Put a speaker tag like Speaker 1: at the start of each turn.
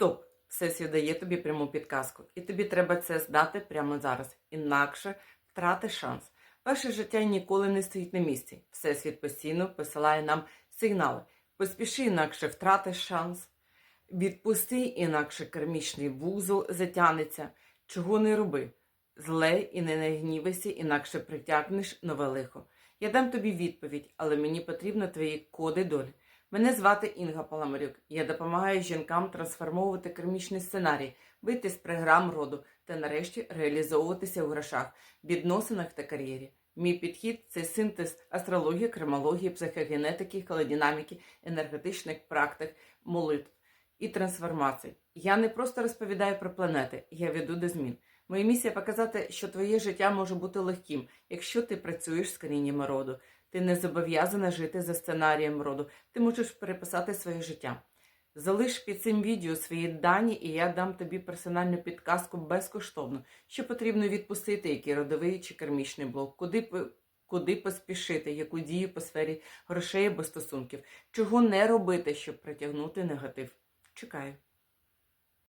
Speaker 1: Стоп! Всесвіт дає тобі пряму підказку, і тобі треба це здати прямо зараз. Інакше втрати шанс. Ваше життя ніколи не стоїть на місці. Всесвіт постійно посилає нам сигнали. Поспіши, інакше втратиш шанс. Відпусти, інакше кармічний вузол затягнеться. Чого не роби. Зле і не нагнівайся, інакше притягнеш нове лихо. Я дам тобі відповідь, але мені потрібно твої коди долі. Мене звати Інга Паламарюк. Я допомагаю жінкам трансформовувати кармічний сценарій, вийти з програм роду та нарешті реалізовуватися у грошах, відносинах та кар'єрі. Мій підхід це синтез астрології, кремології, психогенетики, холодинаміки, енергетичних практик, молитв і трансформацій. Я не просто розповідаю про планети, я веду до змін. Моя місія показати, що твоє життя може бути легким, якщо ти працюєш з коріннями роду. Ти не зобов'язана жити за сценарієм роду. Ти можеш переписати своє життя. Залиш під цим відео свої дані, і я дам тобі персональну підказку безкоштовно, що потрібно відпустити, який родовий чи кармічний блок, куди куди поспішити, яку дію по сфері грошей або стосунків, чого не робити, щоб притягнути негатив. Чекаю.